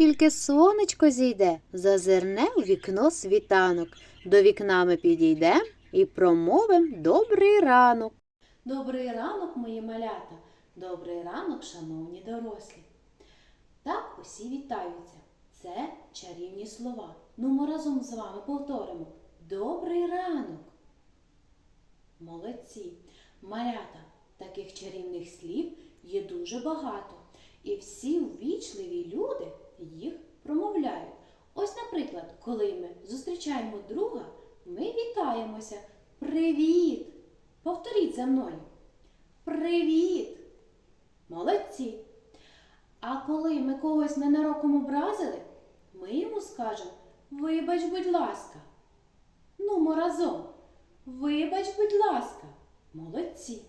Тільки сонечко зійде, зазирне у вікно світанок. До вікна ми підійдем і промовим добрий ранок. Добрий ранок, мої малята, добрий ранок, шановні дорослі. Так усі вітаються. Це чарівні слова. Ну, ми разом з вами повторимо. Добрий ранок. Молодці. Малята, таких чарівних слів є дуже багато. І всі ввічливі люди їх промовляють. Ось, наприклад, коли ми зустрічаємо друга, ми вітаємося. Привіт! Повторіть за мною. Привіт! Молодці! А коли ми когось ненароком образили, ми йому скажемо Вибач, будь ласка. Нумо разом. Вибач, будь ласка, молодці.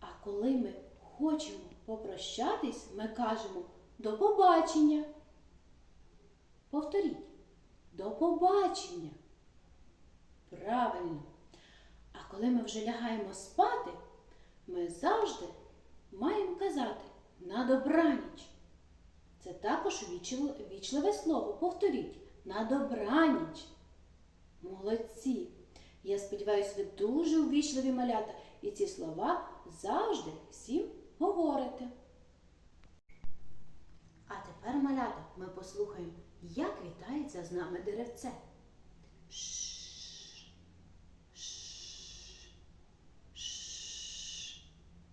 А коли ми хочемо попрощатись, ми кажемо до побачення. Повторіть, до побачення. Правильно. А коли ми вже лягаємо спати, ми завжди маємо казати на добраніч. Це також вічливе, слово. Повторіть на добраніч. Молодці! Я сподіваюся, ви дуже увічливі малята, і ці слова завжди всім говорите. А тепер, малята, ми послухаємо, як вітається з нами деревце.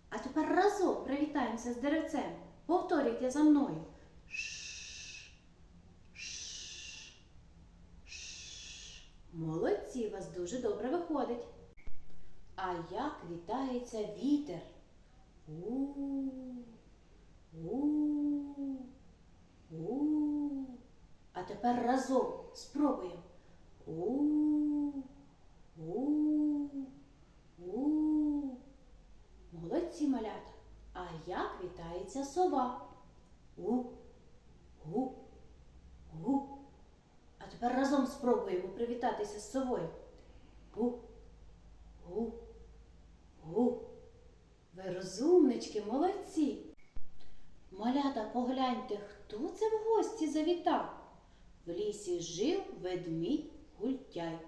А тепер разом привітаємося з деревцем. Повторюйте за мною. Молодці, у вас дуже добре виходить. А як вітається вітер? У. У. У. А тепер разом спробуємо. У. У. У. Молодці малята. А як вітається сова? У. Гу. Гу. А тепер разом спробуємо привітатися з совою. Гу. Гу. Гу. Ви розумнички, молодці. Малята, погляньте, хто це в гості завітав. В лісі жив ведмідь гультяй.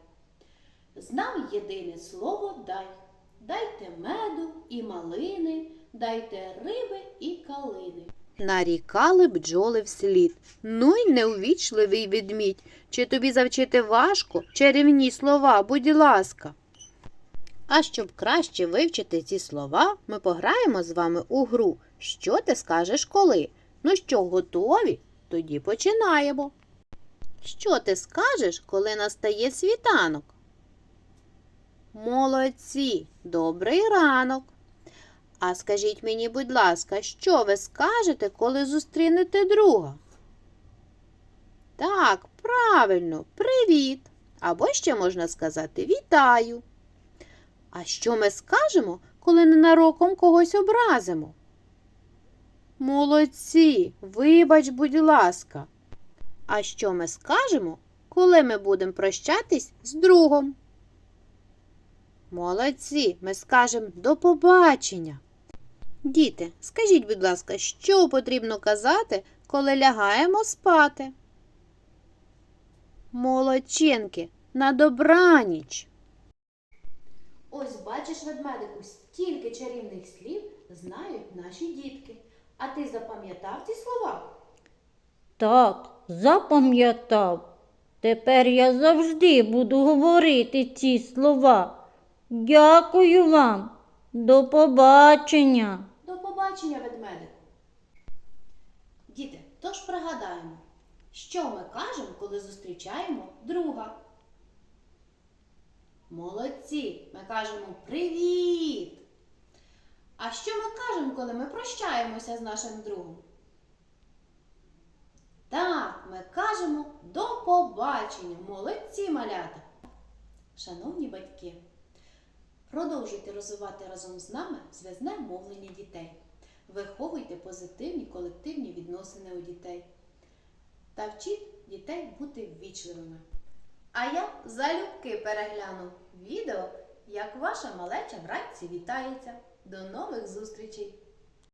Знав єдине слово дай. Дайте меду і малини, дайте риби і калини. Нарікали бджоли вслід. Ну й неувічливий ведмідь. Чи тобі завчити важко чарівні слова, будь ласка. А щоб краще вивчити ці слова, ми пограємо з вами у гру. Що ти скажеш коли? Ну що, готові? Тоді починаємо. Що ти скажеш, коли настає світанок? Молодці, добрий ранок. А скажіть мені, будь ласка, що ви скажете, коли зустрінете друга? Так, правильно, привіт. Або ще можна сказати вітаю. А що ми скажемо, коли ненароком когось образимо? Молодці, вибач, будь ласка. А що ми скажемо, коли ми будемо прощатись з другом? Молодці, ми скажемо до побачення. Діти, скажіть, будь ласка, що потрібно казати, коли лягаємо спати? Молодчинки, на добраніч. Бачиш, ведмедику, стільки чарівних слів знають наші дітки. А ти запам'ятав ці слова? Так, запам'ятав. Тепер я завжди буду говорити ці слова. Дякую вам. До побачення. До побачення, ведмедику. Діти, тож пригадаємо, що ми кажемо, коли зустрічаємо друга. Молодці! Ми кажемо привіт! А що ми кажемо, коли ми прощаємося з нашим другом? Так, ми кажемо до побачення. Молодці малята! Шановні батьки! Продовжуйте розвивати разом з нами зв'язне мовлення дітей. Виховуйте позитивні колективні відносини у дітей. Та вчіть дітей бути ввічливими. А я залюбки перегляну відео, як ваша малеча вранці вітається. До нових зустрічей!